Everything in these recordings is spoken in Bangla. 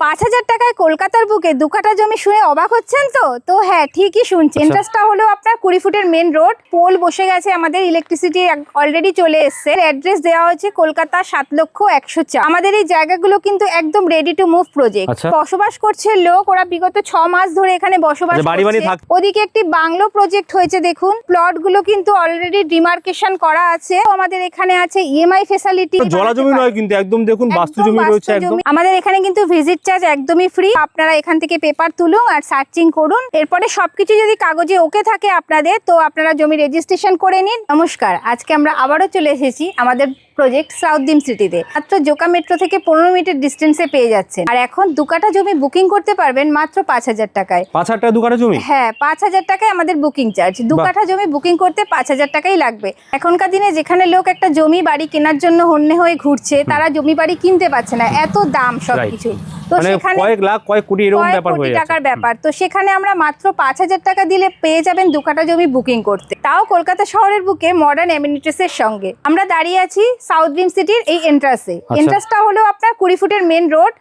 পাঁচ হাজার টাকায় কলকাতার বুকে দু কাঠা জমি শুনে অবাক হচ্ছেন তো? তো হ্যাঁ ঠিকই শুনছেন আচ্ছা। ইন্টারেস্টটা হলো আপনার কুড়ি ফুটের মেন রোড পোল বসে গেছে আমাদের ইলেকট্রিসিটি অলরেডি চলে এসছে। অ্যাড্রেস দেওয়া হয়েছে কলকাতা সাত লক্ষ একশো চার। আমাদের এই জায়গাগুলো কিন্তু একদম রেডি টু মুভ প্রজেক্ট আচ্ছা। বসবাস করছে লোক ওরা বিগত ছ মাস ধরে এখানে বসবাস আচ্ছা। ওদিকে একটি বাংলো প্রজেক্ট হয়েছে দেখুন। প্লটগুলো কিন্তু অলরেডি ডিমার্কেশন করা আছে। আমাদের এখানে আছে E ইএমআই ফেসিলিটি জলা জমি নয় কিন্তু একদম দেখুন বাস্তু জমি রয়েছে আমাদের এখানে কিন্তু ভিজিট চার্জ একদমই ফ্রি আপনারা এখান থেকে পেপার তুলুন আর সার্চিং করুন। এরপরে সবকিছু যদি কাগজে ওকে থাকে আপনাদের তো আপনারা জমি রেজিস্ট্রেশন করে নিন। নমস্কার আজকে আমরা আবারও চলে এসেছি আমাদের প্রজেক্ট সাউথ ডিম সিটিতে। মাত্র জোকা মেট্রো থেকে পনেরো মিনিটের ডিস্টেন্সে পেয়ে যাচ্ছেন। আর এখন দু কাঠা জমি বুকিং করতে পারবেন মাত্র পাঁচ হাজার টাকায়। পাঁচ হাজার দু কাঠা জমি? হ্যাঁ পাঁচ হাজার টাকায় আমাদের বুকিং চার্জ দু। কাঠা জমি বুকিং করতে পাঁচ হাজার টাকাই লাগবে। এখনকার দিনে যেখানে লোক একটা জমি বাড়ি কেনার জন্য হন্যে হয়ে ঘুরছে তারা জমি বাড়ি কিনতে পারছে না। এত দাম সবকিছু। মানে কয়েক লাখ কয়েক কোটি এরকম ব্যাপার হয়ে টাকার ব্যাপার। তো সেখানে আমরা মাত্র পাঁচ হাজার টাকা দিলে পেয়ে যাবেন দু কাঠা জমি বুকিং করতে। তাও কলকাতা শহরের বুকে মডার্ন এমিনিটিস এর সঙ্গে। আমরা দাঁড়িয়ে আছি সাউথ ডিম সিটির এই এন্ট্রাসে আচ্ছা। এন্ট্রাসটা হলো আপনার কুড়ি ফুটের মেন রোড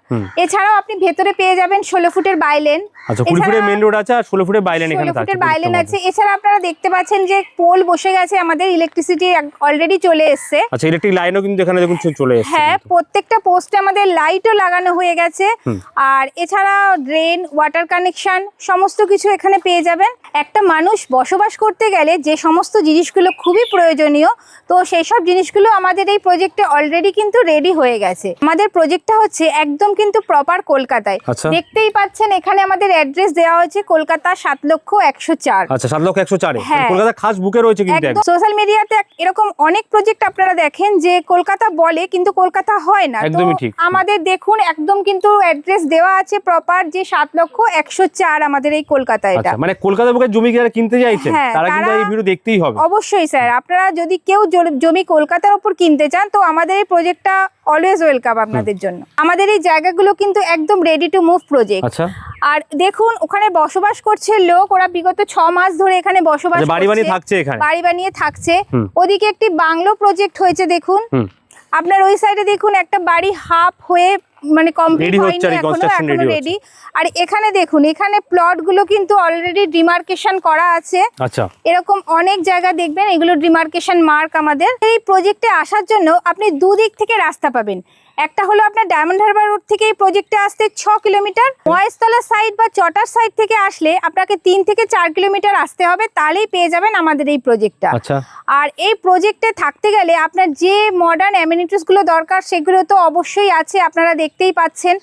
এছাড়াও আপনি ভেতরে পেয়ে যাবেন ষোলো ফুটের বাইলেন আচ্ছা কুড়ি ফুটের মেন রোড আছে আর ষোলো ফুটের বাইলেন এখানে ফুটের বাইলেন আছে। এছাড়া আপনারা দেখতে পাচ্ছেন যে পোল বসে গেছে আমাদের ইলেকট্রিসিটি অলরেডি চলে এসছে। আচ্ছা ইলেকট্রিক লাইনও কিন্তু এখানে দেখুন চলে এসেছে হ্যাঁ প্রত্যেকটা পোস্টে আমাদের লাইটও লাগানো হয়ে গেছে। আর এছাড়া ড্রেন ওয়াটার কানেকশন সমস্ত কিছু এখানে পেয়ে যাবেন। একটা মানুষ বসবাস করতে গেলে যে সমস্ত জিনিসগুলো খুবই প্রয়োজনীয় তো সেই সব জিনিসগুলো আমাদের এই প্রজেক্টে অলরেডি কিন্তু রেডি হয়ে গেছে। আমাদের প্রজেক্টটা হচ্ছে একদম কিন্তু প্রপার কলকাতায়। আচ্ছা। দেখতেই পাচ্ছেন এখানে আমাদের অ্যাড্রেস দেওয়া হয়েছে কলকাতা সাত লক্ষ একশো চার। আচ্ছা সাত লক্ষ একশো চারে। হ্যাঁ। কলকাতা খাস বুকে রয়েছে কিন্তু সোশ্যাল মিডিয়াতে এরকম অনেক প্রজেক্ট আপনারা দেখেন যে কলকাতা বলে কিন্তু কলকাতা হয় না। তো আমাদের দেখুন একদম কিন্তু অ্যাড্রেস দেওয়া আছে প্রপার যে সাত লক্ষ একশো চার আমাদের এই কলকাতা এটা। আচ্ছা মানে কলকাতা বুকে জমি যারা কিনতে চাইছেন হ্যাঁ, তারা কিন্তু এই ভিডিও দেখতেই হবে। অবশ্যই স্যার আপনারা যদি কেউ জমি কলকাতার ওপর কিনতে চান তো আমাদের এই প্রজেক্টটা অলওয়েজ ওয়েলকাম আপনাদের জন্য। আমাদের এই জায়গাগুলো কিন্তু একদম রেডি টু মুভ প্রজেক্ট আর দেখুন ওখানে বসবাস করছে লোক ওরা বিগত ছ মাস ধরে এখানে বসবাস আচ্ছা, বাড়ি করছে। থাকছে এখানে? বাড়ি বানিয়ে থাকছে। ওদিকে একটি বাংলো প্রজেক্ট হয়েছে দেখুন। আপনার ওই সাইডে দেখুন একটা বাড়ি হাফ হয়ে মানে কমপ্লিট হয়নি এখনও এখনও রেডি আর এখানে দেখুন এখানে প্লটগুলো কিন্তু অলরেডি ডিমার্কেশন করা আছে। আচ্ছা। এরকম অনেক জায়গা দেখবেন এগুলো ডিমার্কেশন মার্ক আমাদের। এই প্রজেক্টে আসার জন্য আপনি দুদিক থেকে রাস্তা পাবেন। একটা হলো আপনার ডায়মন্ড হারবার রোড থেকে এই প্রজেক্টে আসতে ছ কিলোমিটার। মহেশতলা সাইড বা চটার সাইড থেকে আসলে আপনাকে তিন থেকে চার কিলোমিটার আসতে হবে তাহলেই পেয়ে যাবেন আমাদের এই প্রজেক্টটা আচ্ছা। আর এই প্রজেক্টে থাকতে গেলে আপনার যে মডার্নগুলো দরকার সেগুলো তো অবশ্যই আছে আপনারা দেখতেই পাচ্ছেন।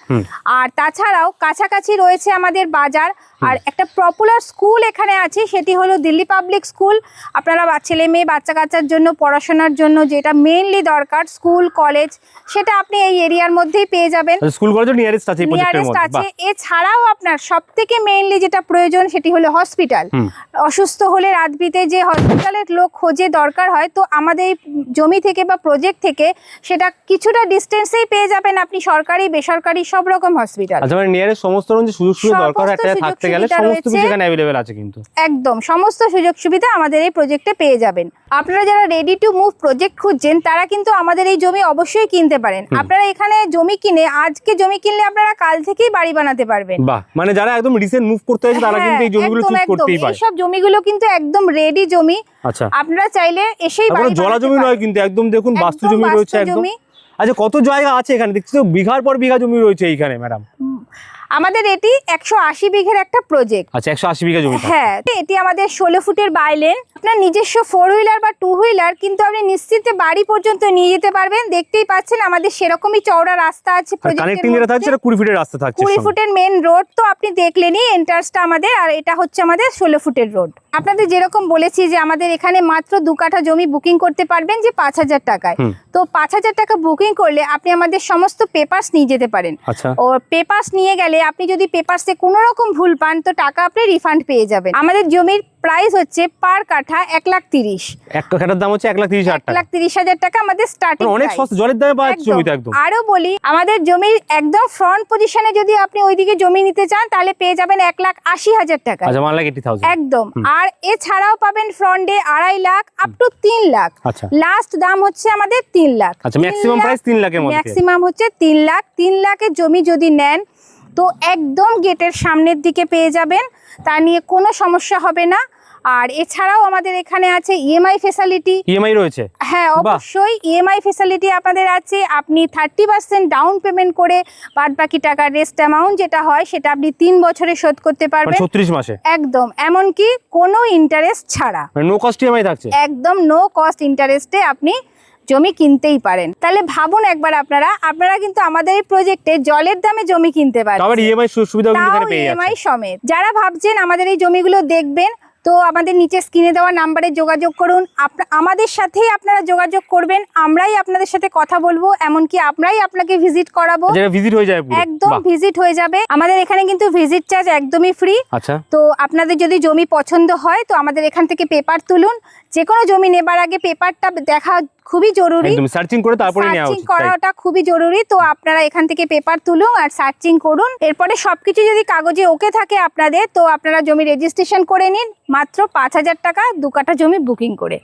আর তাছাড়াও কাছাকাছি রয়েছে আমাদের বাজার। আর একটা পপুলার স্কুল এখানে আছে সেটি হলো দিল্লি পাবলিক স্কুল আপনারা ছেলে মেয়ে বাচ্চা কাচ্চার জন্য পড়াশোনার জন্য যেটা মেইনলি দরকার স্কুল কলেজ সেটা আপনি এই এরিয়ার মধ্যেই পেয়ে যাবেন। স্কুল কলেজের নিয়ারেস্ট আছে নিয়ারেস্ট আছে। এছাড়াও আপনার সব থেকে মেইনলি যেটা প্রয়োজন সেটি হলো হসপিটাল অসুস্থ হলে রাতবিতে যে হসপিটালের লোক খোঁজে দরকার হয় তো আমাদের জমি থেকে বা প্রজেক্ট থেকে সেটা কিছুটা ডিস্টেন্সেই পেয়ে যাবেন আপনি সরকারি বেসরকারি সব রকম হসপিটাল আচ্ছা মানে নিয়ারেস্ট সমস্ত রকম যে সুযোগ সুবিধা দরকার একটা থাকতে গেলে সমস্ত কিছু এখানে অ্যাভেলেবেল আছে কিন্তু। একদম সমস্ত সুযোগ সুবিধা আমাদের এই প্রজেক্টে পেয়ে যাবেন। আপনারা যারা রেডি টু মুভ প্রজেক্ট খুঁজছেন তারা কিন্তু আমাদের এই জমি অবশ্যই কিনতে পারেন। আপনারা এখানে জমি কিনে আজকে জমি কিনলে আপনারা কাল থেকেই বাড়ি বানাতে পারবেন। বাহ মানে যারা একদম রিসেন্ট মুভ করতে হয়েছে তারা কিন্তু এই হ্যাঁ, জমিগুলো চুজ করতেই পারে। এইসব জমিগুলো কিন্তু একদম রেডি জমি। আচ্ছা। আপনারা চাইলে এসেই বাড়ি জলা জমি নয় কিন্তু একদম দেখুন বাস্তু জমি রয়েছে একদম। জমি। আচ্ছা কত জায়গা আছে এখানে? দেখছি তো বিঘার পর বিঘা জমি রয়েছে এইখানে ম্যাডাম। আমাদের এটি একশো আশি বিঘের একটা প্রজেক্ট আচ্ছা একশো আশি বিঘা জমি হ্যাঁ এটি আমাদের ষোলো ফুটের বাইলেন আপনার নিজস্ব ফোর হুইলার বা টু হুইলার কিন্তু আপনি নিশ্চিন্তে বাড়ি পর্যন্ত নিয়ে যেতে পারবেন। দেখতেই পাচ্ছেন আমাদের সেরকমই চওড়া রাস্তা আছে কানেক্টিং যেটা থাকছে সেটা কুড়ি ফিটের রাস্তা থাকছে কুড়ি ফুটের মেন রোড তো আপনি দেখলেনই এন্ট্রান্সটা আমাদের আর এটা হচ্ছে আমাদের ষোলো ফুটের রোড আপনাদের যেরকম বলেছি যে আমাদের এখানে মাত্র দু কাঠা জমি বুকিং করতে পারবেন যে পাঁচ হাজার টাকায়। তো পাঁচ হাজার টাকা বুকিং করলে আপনি আমাদের সমস্ত পেপার্স নিয়ে যেতে পারেন। আচ্ছা। ও পেপার্স নিয়ে গেলে আপনি যদি পেপার্সে কোনো রকম ভুল পান তো টাকা আপনি রিফান্ড পেয়ে যাবেন। আমাদের জমির প্রাইস হচ্ছে পার কাঠা এক লাখ তিরিশ। এক কাঠার দাম হচ্ছে এক লাখ তিরিশ হাজার এক টাকা লাখ তিরিশ হাজার টাকা আমাদের স্টার্টিং মানে অনেক সস্তা জলের দামে পাওয়া যাচ্ছে জমিতে একদম। আরও বলি আমাদের জমির একদম ফ্রন্ট পজিশনে যদি আপনি ওইদিকে জমি নিতে চান তাহলে পেয়ে যাবেন এক লাখ আশি হাজার টাকা। আচ্ছা একদম। আর এছাড়াও পাবেন ফ্রন্টে আড়াই লাখ আপ টু তিন লাখ। আচ্ছা। লাস্ট দাম হচ্ছে আমাদের তিন লাখ। আচ্ছা ম্যাক্সিমাম প্রাইস তিন লাখের মধ্যে। ম্যাক্সিমাম হচ্ছে তিন লাখ। তিন লাখের জমি যদি নেন তো একদম গেটের সামনের দিকে পেয়ে যাবেন। তা নিয়ে কোনো সমস্যা হবে না। আর এছাড়াও আমাদের এখানে আছে ইএমআই ফেসিলিটি ইএমআই রয়েছে? হ্যাঁ অবশ্যই ইএমআই ফেসিলিটি আপনাদের আছে। আপনি থার্টি পার্সেন্ট ডাউন পেমেন্ট করে বাদ বাকি টাকার রেস্ট অ্যামাউন্ট যেটা হয় সেটা আপনি তিন বছরে শোধ করতে মানে পারবেন। ছত্রিশ মাসে? একদম। এমনকি কোনো ইন্টারেস্ট ছাড়া। নো কস্ট ইএমআই থাকছে? একদম নো কস্ট ইন্টারেস্টে আপনি জমি কিনতেই পারেন। তাহলে ভাবুন একবার আপনারা। আপনারা কিন্তু আমাদের এই প্রজেক্টে জলের দামে জমি কিনতে পারেন ইএমআই পেয়ে ইএমআই সমেত। যারা ভাবছেন আমাদের এই জমিগুলো দেখবেন তো আমাদের নিচে স্ক্রিনে দেওয়া নাম্বারে যোগাযোগ করুন। আমাদের সাথেই আপনারা যোগাযোগ করবেন। আমরাই আপনাদের সাথে কথা বলব এমনকি আমরাই আপনাকে ভিজিট করাবো। ভিজিট হয়ে যাবে একদম ভিজিট হয়ে যাবে। আমাদের এখানে কিন্তু ভিজিট চার্জ একদমই ফ্রি আচ্ছা। তো আপনাদের যদি জমি পছন্দ হয় তো আমাদের এখান থেকে পেপার তুলুন। যে কোনো জমি নেবার আগে পেপারটা দেখা খুবই জরুরি। একদম সার্চিং করে তারপরে নেওয়া উচিত করাটা খুবই জরুরি। তো আপনারা এখান থেকে পেপার তুলুন আর সার্চিং করুন। এরপরে সবকিছু যদি কাগজে ওকে থাকে আপনাদের তো আপনারা জমি রেজিস্ট্রেশন করে নিন। মাত্র পাঁচ হাজার টাকা দু কাঠা জমি বুকিং করে।